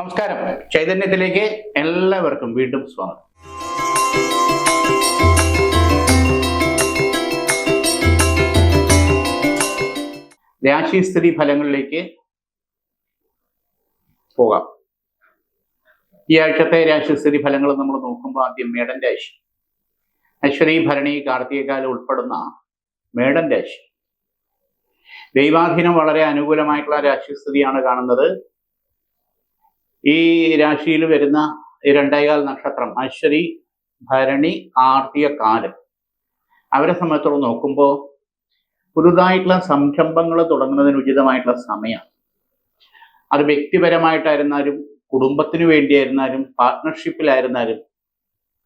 നമസ്കാരം. ചൈതന്യത്തിലേക്ക് എല്ലാവർക്കും വീണ്ടും സ്വാഗതം. രാശിസ്ഥിതി ഫലങ്ങളിലേക്ക് പോകാം. ഈ ആഴ്ചത്തെ രാശിസ്ഥിതി ഫലങ്ങൾ നമ്മൾ നോക്കുമ്പോൾ ആദ്യം മേടൻ രാശി. അശ്വതി ഭരണി കാർത്തികകാലം ഉൾപ്പെടുന്ന മേടൻ രാശി. ദൈവാധീനം വളരെ അനുകൂലമായിട്ടുള്ള രാശിസ്ഥിതിയാണ് കാണുന്നത്. ഈ രാശിയിൽ വരുന്ന രണ്ടേകാൽ നക്ഷത്രം അശ്വതി ഭരണി ആർത്തിയ കാലം അവരെ സംബന്ധിച്ചോളം നോക്കുമ്പോൾ പുതുതായിട്ടുള്ള സംരംഭങ്ങൾ തുടങ്ങുന്നതിന് ഉചിതമായിട്ടുള്ള സമയമാണ് അത് വ്യക്തിപരമായിട്ടായിരുന്നാലും കുടുംബത്തിന് വേണ്ടിയായിരുന്നാലും പാർട്ട്ണർഷിപ്പിലായിരുന്നാലും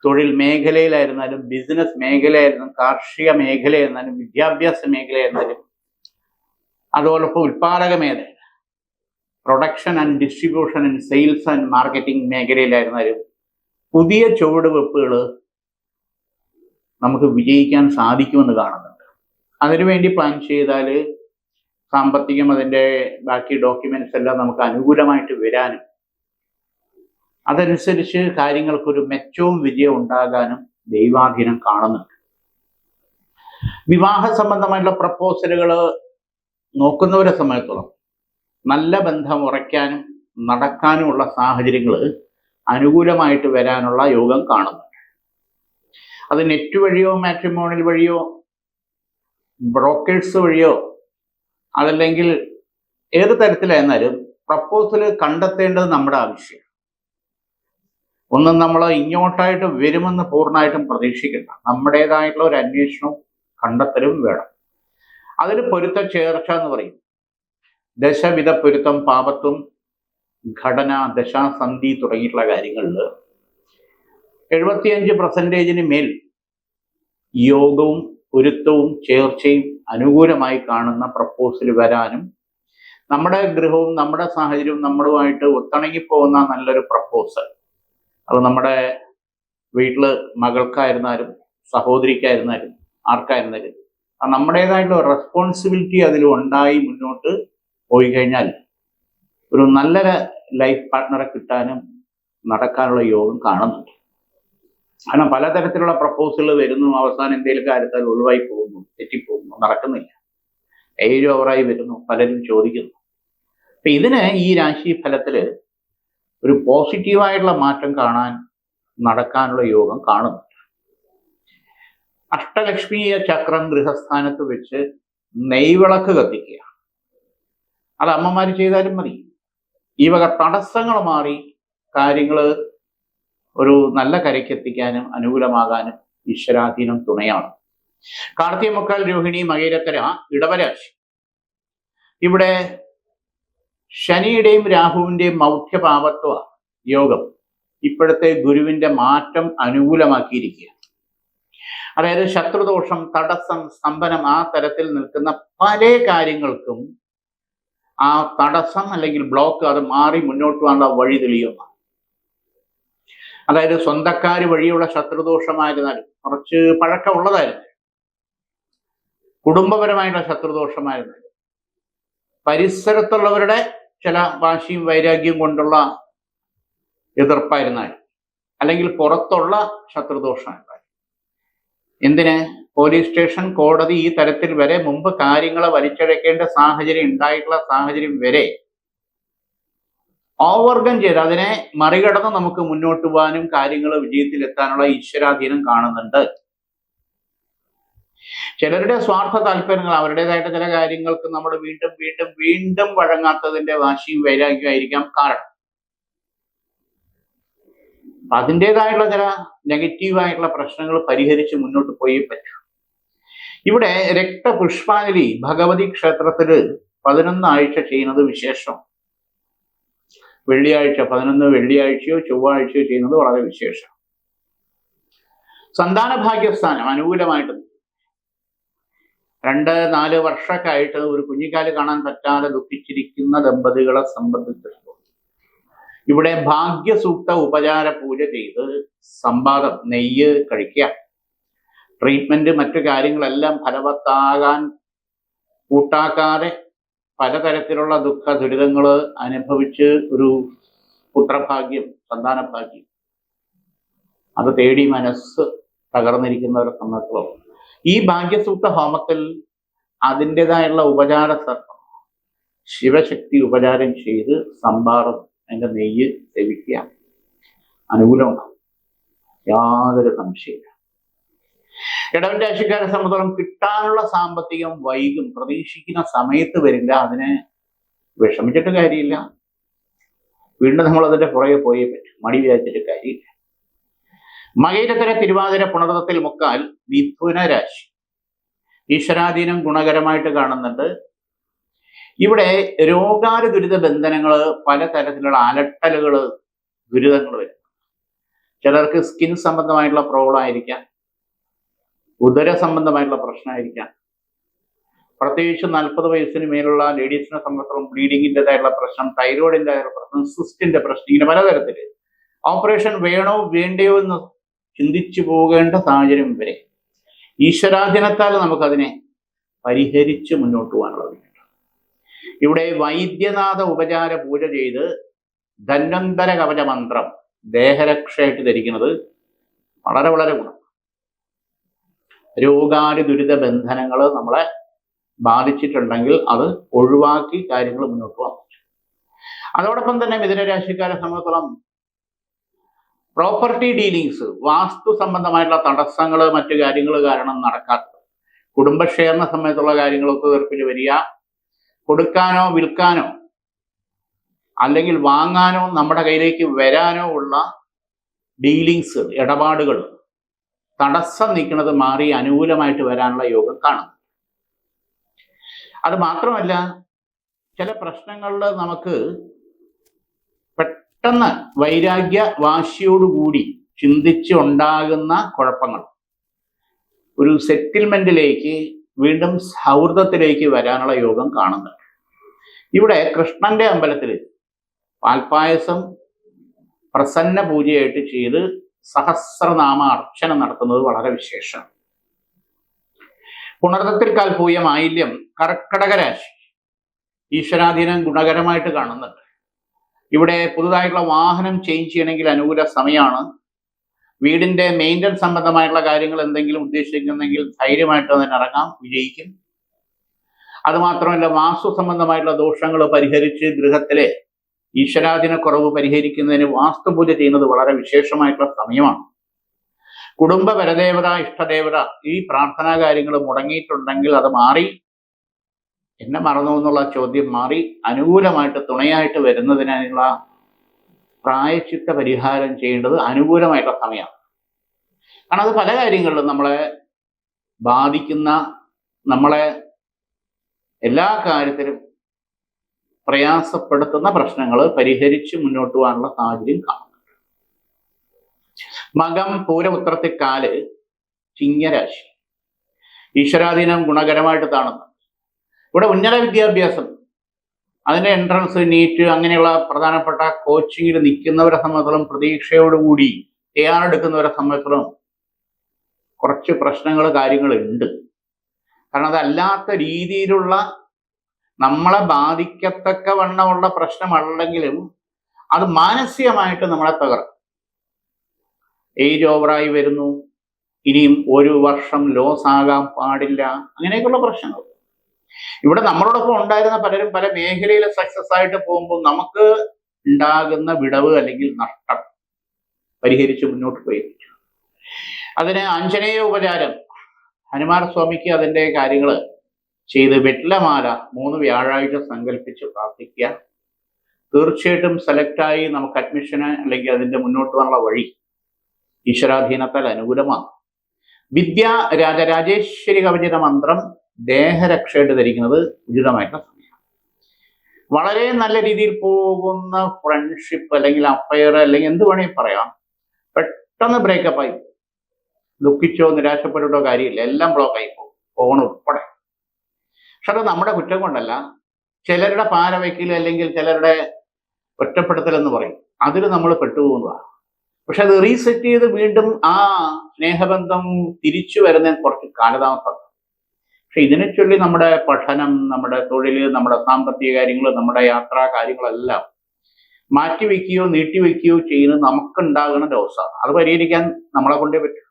തൊഴിൽ മേഖലയിലായിരുന്നാലും ബിസിനസ് മേഖലയായിരുന്നാലും കാർഷിക മേഖലയായിരുന്നാലും വിദ്യാഭ്യാസ മേഖലയായിരുന്നാലും അതുപോലെ ഇപ്പോൾ ഉൽപാദക മേഖല production and distribution and sales and marketing മേഖലയിലായിരുന്നാലും പുതിയ ചുവടുവെപ്പുകൾ നമുക്ക് വിജയിക്കാൻ സാധിക്കുമെന്ന് കാണുന്നുണ്ട്. അതിനുവേണ്ടി പ്ലാൻ ചെയ്താൽ സാമ്പത്തികം അതിന്റെ ബാക്കി ഡോക്യുമെന്റ്സ് എല്ലാം നമുക്ക് അനുകൂലമായിട്ട് വരാനും അതനുസരിച്ച് കാര്യങ്ങൾക്കൊരു മെച്ചവും വിജയം ഉണ്ടാകാനും ദൈവാധീനം കാണുന്നുണ്ട്. വിവാഹ സംബന്ധമായിട്ടുള്ള പ്രപ്പോസലുകൾ നോക്കുന്നവരെ സംബന്ധിച്ചോളം നല്ല ബന്ധം ഉറയ്ക്കാനും നടക്കാനുമുള്ള സാഹചര്യങ്ങൾ അനുകൂലമായിട്ട് വരാനുള്ള യോഗം കാണുന്നുണ്ട് അത് നെറ്റ് വഴിയോ മാട്രിമോണിയൽ വഴിയോ ബ്രോക്കേഴ്സ് വഴിയോ അതല്ലെങ്കിൽ ഏത് തരത്തിലായിരുന്നാലും പ്രപ്പോസൽ കണ്ടെത്തേണ്ടത് നമ്മുടെ ആവശ്യം ഒന്നും നമ്മൾ ഇങ്ങോട്ടായിട്ട് വരുമെന്ന് പൂർണമായിട്ടും പ്രതീക്ഷിക്കണ്ട. നമ്മുടേതായിട്ടുള്ള ഒരു അന്വേഷണവും കണ്ടെത്തലും വേണം. അതിന് പൊരുത്ത ചേർച്ച എന്ന് പറയും. ദശവിധ പൊരുത്തം പാപത്വം ഘടന ദശാസന്ധി തുടങ്ങിയിട്ടുള്ള കാര്യങ്ങളിൽ എഴുപത്തിയഞ്ച് പെർസെന്റേജിന് മേൽ യോഗവും പൊരുത്തവും ചേർച്ചയും അനുകൂലമായി കാണുന്ന പ്രപ്പോസൽ വരാനും നമ്മുടെ ഗൃഹവും നമ്മുടെ സാഹചര്യവും നമ്മളുമായിട്ട് ഒത്തിണങ്ങിപ്പോകുന്ന നല്ലൊരു പ്രപ്പോസൽ അത് നമ്മുടെ വീട്ടിൽ മകൾക്കായിരുന്നാലും സഹോദരിക്കായിരുന്നാലും ആർക്കായിരുന്നാലും നമ്മുടേതായിട്ടുള്ള റെസ്പോൺസിബിലിറ്റി അതിൽ ഉണ്ടായി മുന്നോട്ട് പോയി കഴിഞ്ഞാൽ ഒരു നല്ലൊരു ലൈഫ് പാർട്ട്ണറെ കിട്ടാനും നടക്കാനുള്ള യോഗം കാണുന്നുണ്ട്. കാരണം പലതരത്തിലുള്ള പ്രപ്പോസലുകൾ വരുന്നു അവസാനം എന്തെങ്കിലും കാര്യത്താൽ ഒഴിവായി പോകുന്നു തെറ്റിപ്പോകുന്നു നടക്കുന്നില്ല. ഏഴ് ഓവറായി വരുന്നു പലരും ചോദിക്കുന്നു. അപ്പൊ ഇതിന് ഈ രാശി ഫലത്തിൽ ഒരു പോസിറ്റീവായിട്ടുള്ള മാറ്റം കാണാൻ നടക്കാനുള്ള യോഗം കാണുന്നു അഷ്ടലക്ഷ്മീയ ചക്രം ഗൃഹസ്ഥാനത്ത് വെച്ച് നെയ്വിളക്ക് കത്തിക്കുക. അത് അമ്മമാർ ചെയ്താലും മതി. ഈ വക തടസ്സങ്ങൾ മാറി കാര്യങ്ങൾ ഒരു നല്ല കരയ്ക്ക് എത്തിക്കാനും അനുകൂലമാകാനും ഈശ്വരാധീനം തുണയാണ്. കാർത്തിക മുക്കാൽ രോഹിണി മകേരത്തര ഇടവരാശി. ഇവിടെ ശനിയുടെയും രാഹുവിന്റെയും മൗഢ്യപാപത്വ യോഗം ഇപ്പോഴത്തെ ഗുരുവിന്റെ മാറ്റം അനുകൂലമാക്കിയിരിക്കുക അതായത് ശത്രുദോഷം തടസ്സം സ്തംഭനം ആ തരത്തിൽ നിൽക്കുന്ന പല കാര്യങ്ങൾക്കും ആ തടസ്സം അല്ലെങ്കിൽ ബ്ലോക്ക് അത് മാറി മുന്നോട്ട് പോകാനുള്ള വഴി തെളിയുന്ന. അതായത് സ്വന്തക്കാർ വഴിയുള്ള ശത്രുദോഷമായിരുന്നാലും കുറച്ച് പഴക്കമുള്ളതായിരുന്നു കുടുംബപരമായിട്ടുള്ള ശത്രുദോഷമായിരുന്നാലും പരിസരത്തുള്ളവരുടെ ചില വാശിയും വൈരാഗ്യവും കൊണ്ടുള്ള എതിർപ്പായിരുന്നാലും അല്ലെങ്കിൽ പുറത്തുള്ള ശത്രുദോഷമായിരുന്നാലും എന്തിന്? പോലീസ് സ്റ്റേഷൻ കോടതി ഈ തരത്തിൽ വരെ മുമ്പ് കാര്യങ്ങളെ വലിച്ചഴക്കേണ്ട സാഹചര്യം ഉണ്ടായിട്ടുള്ള സാഹചര്യം വരെ ഓവർകം ചെയ്ത് അതിനെ മറികടന്ന് നമുക്ക് മുന്നോട്ട് പോകാനും കാര്യങ്ങൾ വിജയത്തിലെത്താനുള്ള ഈശ്വരാധീനം കാണുന്നുണ്ട്. ചിലരുടെ സ്വാർത്ഥ താല്പര്യങ്ങൾ അവരുടേതായിട്ട് ചില കാര്യങ്ങൾക്ക് നമ്മൾ വീണ്ടും വീണ്ടും വീണ്ടും വഴങ്ങാത്തതിന്റെ വാശിയും വൈരാഗ്യമായിരിക്കാം കാരണം. അതിന്റെതായിട്ടുള്ള ചില നെഗറ്റീവായിട്ടുള്ള പ്രശ്നങ്ങൾ പരിഹരിച്ച് മുന്നോട്ട് പോയേ പറ്റൂ. ഇവിടെ രക്തപുഷ്പാഞ്ജലി ഭഗവതി ക്ഷേത്രത്തിൽ പതിനൊന്നാഴ്ച ചെയ്യുന്നത് വിശേഷം. വെള്ളിയാഴ്ച പതിനൊന്ന് വെള്ളിയാഴ്ചയോ ചൊവ്വാഴ്ചയോ ചെയ്യുന്നത് വളരെ വിശേഷം. സന്താന ഭാഗ്യസ്ഥാനം അനുകൂലമായിട്ട് രണ്ട് നാല് വർഷമൊക്കെ ആയിട്ട് ഒരു കുഞ്ഞിക്കാൽ കാണാൻ പറ്റാതെ ദുഃഖിച്ചിരിക്കുന്ന ദമ്പതികളെ സംബന്ധിച്ചിടത്തോളം. ഇവിടെ ഭാഗ്യസൂക്ത ഉപചാര പൂജ ചെയ്ത് സമ്പാദം നെയ്യ് കഴിക്കുക. ട്രീറ്റ്മെന്റ് മറ്റു കാര്യങ്ങളെല്ലാം ഫലവത്താകാൻ കൂട്ടാക്കാതെ പലതരത്തിലുള്ള ദുഃഖ ദുരിതങ്ങൾ അനുഭവിച്ച് ഒരു പുത്രഭാഗ്യം സന്താനഭാഗ്യം. അത് തേടി മനസ്സ് തകർന്നിരിക്കുന്നവരെ സംബന്ധിച്ചോളം ഈ ഭാഗ്യസൂക്ത ഹോമത്തിൽ അതിന്റെതായുള്ള ഉപചാര സർപ്പം ശിവശക്തി ഉപചാരം ചെയ്ത് സംഭാരം അതിന്റെ നെയ്യ് സേവിക്കുക അനുകൂലമുണ്ടാവും യാതൊരു സംശയമില്ല ഇടവൻ രാശിക്കാരെ സംബന്ധിച്ചോളം കിട്ടാനുള്ള സാമ്പത്തികം വൈകും. പ്രതീക്ഷിക്കുന്ന സമയത്ത് വരില്ല. അതിനെ വിഷമിച്ചിട്ട് കാര്യമില്ല. വീണ്ടും നമ്മൾ അതിന്റെ പുറകെ പോയി പറ്റും. മടി വിചാരിച്ചിട്ട് കാര്യമില്ല. മകേരത്തിലെ തിരുവാതിര പുണർത്തത്തിൽ മുക്കാൽ മിഥുന രാശി ഈശ്വരാധീനം ഗുണകരമായിട്ട് കാണുന്നുണ്ട്. ഇവിടെ രോഗാര ദുരിത ബന്ധനങ്ങൾ പലതരത്തിലുള്ള അലട്ടലുകൾ ദുരിതങ്ങൾ വരും ചിലർക്ക് സ്കിൻ സംബന്ധമായിട്ടുള്ള പ്രോബ്ലം ആയിരിക്കാം. ഉദര സംബന്ധമായിട്ടുള്ള പ്രശ്നമായിരിക്കാം. പ്രത്യേകിച്ച് നാൽപ്പത് വയസ്സിന് മേലുള്ള ലേഡീസിനെ സംബന്ധിച്ചിടത്തോളം ബ്ലീഡിങ്ങിന്റെതായിട്ടുള്ള പ്രശ്നം തൈറോയിഡിന്റെതായുള്ള പ്രശ്നം സിസ്റ്റിന്റെ പ്രശ്നം ഇങ്ങനെ പലതരത്തിൽ ഓപ്പറേഷൻ വേണോ വേണ്ടയോ എന്ന് ചിന്തിച്ചു പോകേണ്ട സാഹചര്യം വരെ ഈശ്വരാധീനത്താൽ നമുക്കതിനെ പരിഹരിച്ച് മുന്നോട്ട് പോകാനുള്ളത് ഇവിടെ വൈദ്യനാഥ ഉപചാര പൂജ ചെയ്ത് ധന്വന്തര കവച മന്ത്രം ദേഹരക്ഷയായിട്ട് ധരിക്കുന്നത് വളരെ വളരെ ഗുണം. രോഗാരി ദുരിത ബന്ധനങ്ങൾ നമ്മളെ ബാധിച്ചിട്ടുണ്ടെങ്കിൽ അത് ഒഴിവാക്കി കാര്യങ്ങൾ മുന്നോട്ട് പോകാൻ പറ്റും അതോടൊപ്പം തന്നെ മിഥുനരാശിക്കാരെ സംബന്ധിച്ചോളം പ്രോപ്പർട്ടി ഡീലിങ്സ് വാസ്തു സംബന്ധമായിട്ടുള്ള തടസ്സങ്ങൾ മറ്റു കാര്യങ്ങൾ കാരണം നടക്കാത്തത് കുടുംബക്ഷേമ സമയത്തുള്ള കാര്യങ്ങളൊക്കെ ഒത്തുതീർപ്പിൽ വരിക കൊടുക്കാനോ വിൽക്കാനോ അല്ലെങ്കിൽ വാങ്ങാനോ നമ്മുടെ കയ്യിലേക്ക് വരാനോ ഉള്ള ഡീലിങ്സ് ഇടപാടുകൾ തടസ്സം നിൽക്കുന്നത് മാറി അനുകൂലമായിട്ട് വരാനുള്ള യോഗം കാണുന്നു അത് മാത്രമല്ല ചില പ്രശ്നങ്ങളിൽ നമുക്ക് പെട്ടെന്ന് വൈരാഗ്യ വാശിയോടുകൂടി ചിന്തിച്ചുണ്ടാകുന്ന കുഴപ്പങ്ങൾ. ഒരു സെറ്റിൽമെന്റിലേക്ക് വീണ്ടും സൗഹൃദത്തിലേക്ക് വരാനുള്ള യോഗം കാണുന്നുണ്ട് ഇവിടെ കൃഷ്ണന്റെ അമ്പലത്തിൽ പാൽപ്പായസം പ്രസന്ന പൂജയായിട്ട് ചെയ്ത് സഹസ്രനാമ അർച്ചന നടത്തുന്നത് വളരെ വിശേഷം. പുണർദത്തിൽ കാൽ പൂയ മാലിന്യം കർക്കടക രാശി. ഈശ്വരാധീനം ഗുണകരമായിട്ട് കാണുന്നുണ്ട്. ഇവിടെ പുതുതായിട്ടുള്ള വാഹനം ചേഞ്ച് ചെയ്യണമെങ്കിൽ അനുകൂല സമയമാണ്. വീടിന്റെ മെയിന്റനൻസ് സംബന്ധമായിട്ടുള്ള കാര്യങ്ങൾ എന്തെങ്കിലും ഉദ്ദേശിക്കുന്നെങ്കിൽ ധൈര്യമായിട്ട് അതിന് ഇറങ്ങാം വിജയിക്കും. അതുമാത്രമല്ല വാസ്തു സംബന്ധമായിട്ടുള്ള ദോഷങ്ങൾ പരിഹരിച്ച് ഗൃഹത്തിലെ ഈശ്വരാധീന കുറവ് പരിഹരിക്കുന്നതിന് വാസ്തുപൂജ ചെയ്യുന്നത് വളരെ വിശേഷമായിട്ടുള്ള സമയമാണ്. കുടുംബ പരദേവത ഇഷ്ടദേവത ഈ പ്രാർത്ഥനാ കാര്യങ്ങൾ മുടങ്ങിയിട്ടുണ്ടെങ്കിൽ അത് മാറി. എന്നെ മറന്നു എന്നുള്ള ചോദ്യം മാറി. അനുകൂലമായിട്ട് തുണയായിട്ട് വരുന്നതിനുള്ള പ്രായച്ചിത്ത പരിഹാരം ചെയ്യേണ്ടത് അനുകൂലമായിട്ടുള്ള സമയമാണ്. കാരണം അത് പല കാര്യങ്ങളിലും നമ്മളെ ബാധിക്കുന്ന നമ്മളെ എല്ലാ കാര്യത്തിലും പ്രയാസപ്പെടുത്തുന്ന പ്രശ്നങ്ങൾ പരിഹരിച്ച് മുന്നോട്ട് പോകാനുള്ള സാഹചര്യം കാണുന്നുണ്ട്. മകം പൂരപുത്രത്തിക്കാൽ ചിങ്ങരാശി. ഈശ്വരാധീനം ഗുണകരമായിട്ട് കാണുന്നു. ഇവിടെ ഉന്നത വിദ്യാഭ്യാസം അതിന്റെ എൻട്രൻസ് നീറ്റ് അങ്ങനെയുള്ള പ്രധാനപ്പെട്ട കോച്ചിങ്ങിൽ നിൽക്കുന്നവരെ സംബന്ധിച്ചിടത്തോളം പ്രതീക്ഷയോടുകൂടി തയ്യാറെടുക്കുന്നവരെ സംബന്ധിച്ചിടത്തോളം കുറച്ച് പ്രശ്നങ്ങൾ കാര്യങ്ങളുണ്ട്. കാരണം അതല്ലാത്ത രീതിയിലുള്ള നമ്മളെ ബാധിക്കത്തക്ക വണ്ണമുള്ള പ്രശ്നമല്ലെങ്കിലും അത് മാനസികമായിട്ട് നമ്മളെ തകർക്കും. ഏജ് ഓവറായി വരുന്നു. ഇനിയും ഒരു വർഷം ലോസ് ആകാൻ പാടില്ല. അങ്ങനെയൊക്കെയുള്ള പ്രശ്നങ്ങൾ. ഇവിടെ നമ്മളോടൊപ്പം ഉണ്ടായിരുന്ന പലരും പല മേഖലയിൽ സക്സസ് ആയിട്ട് പോകുമ്പോൾ നമുക്ക് ഉണ്ടാകുന്ന വിടവ് അല്ലെങ്കിൽ നഷ്ടം പരിഹരിച്ച് മുന്നോട്ട് പോയി അതിന് ആഞ്ജനേയ ഉപചാരം ഹനുമാൻ സ്വാമിക്ക് അതിന്റെ കാര്യങ്ങൾ ചെയ്ത് വെറ്റിലമാല മൂന്ന് വ്യാഴാഴ്ച സങ്കല്പിച്ച് പ്രാർത്ഥിക്കുക. തീർച്ചയായിട്ടും സെലക്റ്റായി നമുക്ക് അഡ്മിഷന് അല്ലെങ്കിൽ അതിന്റെ മുന്നോട്ട് പോകാനുള്ള വഴി ഈശ്വരാധീനത്താൽ അനുകൂലമാണ്. വിദ്യ രാജരാജേശ്വരി കവചിത മന്ത്രം ദേഹരക്ഷയായിട്ട് ധരിക്കുന്നത് ഉചിതമായിട്ടുള്ള സമയമാണ്. വളരെ നല്ല രീതിയിൽ പോകുന്ന ഫ്രണ്ട്ഷിപ്പ് അല്ലെങ്കിൽ അഫയർ അല്ലെങ്കിൽ എന്ത് വേണമെങ്കിൽ പറയാം. പെട്ടെന്ന് ബ്രേക്കപ്പ് ആയി ദുഃഖിച്ചോ നിരാശപ്പെട്ടിട്ടോ കാര്യമില്ല. എല്ലാം ബ്ലോക്കായി പോകും ഫോൺ ഉൾപ്പെടെ. പക്ഷെ നമ്മുടെ കുറ്റം കൊണ്ടല്ല. ചിലരുടെ പാരവയ്ക്കൽ അല്ലെങ്കിൽ ചിലരുടെ ഒറ്റപ്പെടുത്തൽ എന്ന് പറയും. അതിൽ നമ്മൾ പെട്ടുപോകുന്നതാണ് പക്ഷെ അത് റീസെറ്റ് ചെയ്ത് വീണ്ടും ആ സ്നേഹബന്ധം തിരിച്ചു വരുന്നതിന് കുറച്ച് കാലതാമസം. പക്ഷെ ഇതിനെ ചൊല്ലി നമ്മുടെ പഠനം നമ്മുടെ തൊഴിൽ നമ്മുടെ സാമ്പത്തിക കാര്യങ്ങൾ നമ്മുടെ യാത്രാ കാര്യങ്ങളെല്ലാം മാറ്റിവെക്കുകയോ നീട്ടിവെക്കുകയോ ചെയ്യുന്നത് നമുക്കുണ്ടാകുന്ന ദോഷമാണ് അത് പരിഹരിക്കാൻ നമ്മളെ കൊണ്ടേ പറ്റും.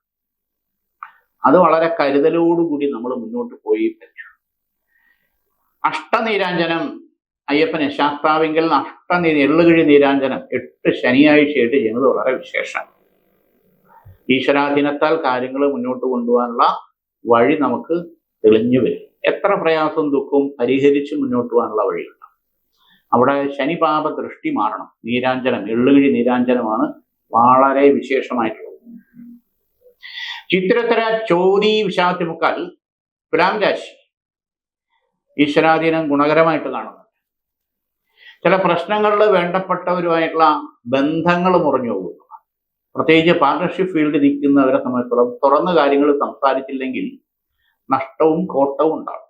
അത് വളരെ കരുതലോടുകൂടി നമ്മൾ മുന്നോട്ട് പോയി പറ്റൂ. അഷ്ടനീരാഞ്ജനം അയ്യപ്പന് ശാസ്താവിങ്കിൽ അഷ്ടനീ എള്ളുകിഴി നീരാഞ്ജനം എട്ട് ശനിയാഴ്ചയായിട്ട് ചെയ്യുന്നത് വളരെ വിശേഷം. ഈശ്വരാധീനത്താൽ കാര്യങ്ങൾ മുന്നോട്ട് കൊണ്ടുപോകാനുള്ള വഴി നമുക്ക് തെളിഞ്ഞു വരും. എത്ര പ്രയാസവും ദുഃഖവും പരിഹരിച്ച് മുന്നോട്ട് പോകാനുള്ള വഴിയുണ്ട്. അവിടെ ശനിപാപ ദൃഷ്ടി മാറണം. നീരാഞ്ജനം എള്ളുകിഴി നീരാഞ്ജനമാണ് വളരെ വിശേഷമായിട്ടുള്ളത്. ചിത്രത്തര ചോദി വിഷാത്തിമുക്കാൽ തുലാം രാശി ഈശ്വരാധീനം ഗുണകരമായിട്ട് കാണുന്നു. ചില പ്രശ്നങ്ങളിൽ വേണ്ടപ്പെട്ടവരുമായിട്ടുള്ള ബന്ധങ്ങൾ മുറിഞ്ഞു പോകുന്നു. പ്രത്യേകിച്ച് പാർട്ണർഷിപ്പ് ഫീൽഡിൽ നിൽക്കുന്നവരെ സംബന്ധിച്ചിടത്തോളം തുറന്ന കാര്യങ്ങൾ സംസാരിച്ചില്ലെങ്കിൽ നഷ്ടവും കോട്ടവും ഉണ്ടാകും.